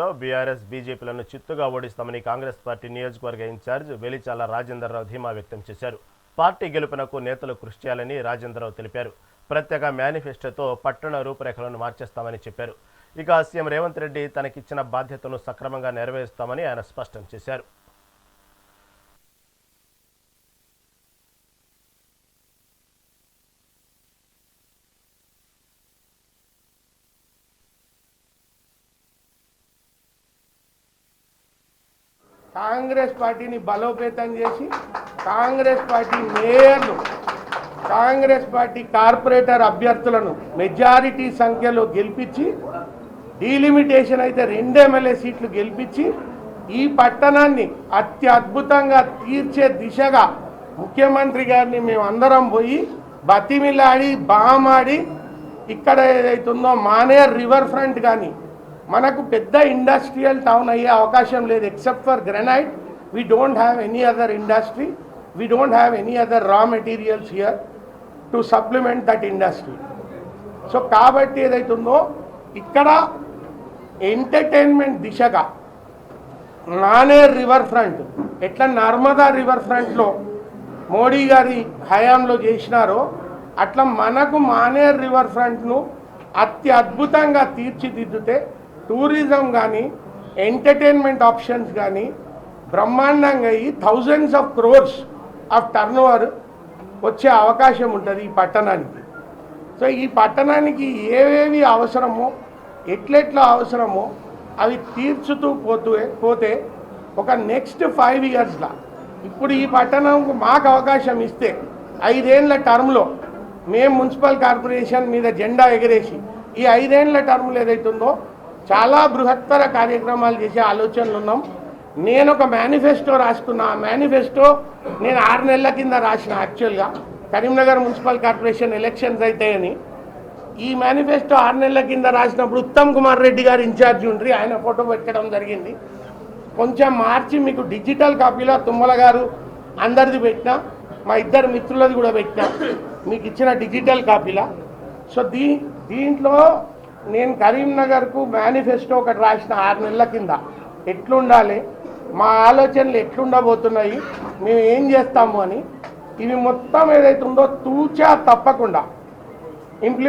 లో బీఆర్ఎస్ బీజేపీలను చిత్తుగా ఓడిస్తామని కాంగ్రెస్ పార్టీ నియోజకవర్గ ఇన్ఛార్జ్ వెలిచాల రాజేందర్రావు ధీమా వ్యక్తం చేశారు. పార్టీ గెలుపునకు నేతలు కృషి చేయాలని రాజేందర్రావు తెలిపారు. ప్రత్యేక మేనిఫెస్టోతో పట్టణ రూపురేఖలను మార్చేస్తామని చెప్పారు. ఇక సీఎం రేవంత్ రెడ్డి తనకిచ్చిన బాధ్యతను సక్రమంగా నెరవేరుస్తామని ఆయన స్పష్టం చేశారు. కాంగ్రెస్ పార్టీని బలోపేతం చేసి కాంగ్రెస్ పార్టీ మేయర్లు కాంగ్రెస్ పార్టీ కార్పొరేటర్ అభ్యర్థులను మెజారిటీ సంఖ్యలో గెలిపించి డీలిమిటేషన్ అయితే రెండు ఎమ్మెల్యే సీట్లు గెలిపించి ఈ పట్టణాన్ని అత్యద్భుతంగా తీర్చే దిశగా ముఖ్యమంత్రి గారిని మేము అందరం పోయి బతిమిలాడి బామాడి ఇక్కడ ఏదైతుందో మానేర్ రివర్ ఫ్రంట్ కానీ మనకు పెద్ద ఇండస్ట్రియల్ టౌన్ అయ్యే అవకాశం లేదు except for granite we don't have any other industry we don't have any other raw materials here to supplement that industry so కాబట్టి ఏదైతుందో ఇక్కడ ఎంటర్టైన్మెంట్ దిశగా నానేర్ రివర్ ఫ్రంట్ ఎట్లా నర్మదా రివర్ ఫ్రంట్లో మోడీ గారి హయాంలో చేసినారో అట్లా మనకు మానేర్ రివర్ ఫ్రంట్ను అత్యద్భుతంగా తీర్చిదిద్దితే టూరిజం కానీ ఎంటర్టైన్మెంట్ ఆప్షన్స్ కానీ బ్రహ్మాండంగా అయ్యి thousands of crores of turn వచ్చే అవకాశం ఉంటుంది ఈ పట్టణానికి. సో ఈ పట్టణానికి ఏవేవి అవసరమో ఎట్లెట్లా అవసరమో అవి తీర్చుతూ పోతూ పోతే ఒక నెక్స్ట్ ఫైవ్ ఇయర్స్లో ఇప్పుడు ఈ పట్టణంకు మాకు అవకాశం ఇస్తే ఐదేళ్ళ టర్మ్లో మేము మున్సిపల్ కార్పొరేషన్ మీద జెండా ఎగరేసి ఈ ఐదేళ్ళ టర్మ్లో ఏదైతుందో చాలా బృహత్తర కార్యక్రమాలు చేసే ఆలోచనలు ఉన్నాం. నేను ఒక మేనిఫెస్టో రాసుకున్నా ఆ మేనిఫెస్టో నేను ఆరు నెలల కింద రాసిన యాక్చువల్గా కరీంనగర్ మున్సిపల్ కార్పొరేషన్ ఎలక్షన్స్ అవుతాయని ఈ మేనిఫెస్టో ఆరు నెలల కింద రాసినప్పుడు ఉత్తమ్ కుమార్ రెడ్డి గారు ఇన్ఛార్జ్ ఉండ్రి. ఆయన ఫోటో పెట్టడం జరిగింది. కొంచెం మార్చి మీకు డిజిటల్ కాపీలో తుమ్మల గారు అందరిది పెట్టిన మా ఇద్దరు మిత్రులది కూడా పెట్టిన మీకు ఇచ్చిన డిజిటల్ కాపీలా. సో దీ దీంట్లో నేను కరీంనగర్కు మేనిఫెస్టో ఒకటి రాసిన ఆరు నెలల కింద. ఎట్లుండాలి? మా ఆలోచనలు ఎట్లుండబోతున్నాయి? మేము ఏం చేస్తాము అని. ఇవి మొత్తం ఏదైతే ఉందో తూచా తప్పకుండా. ఇంప్లిమెంట్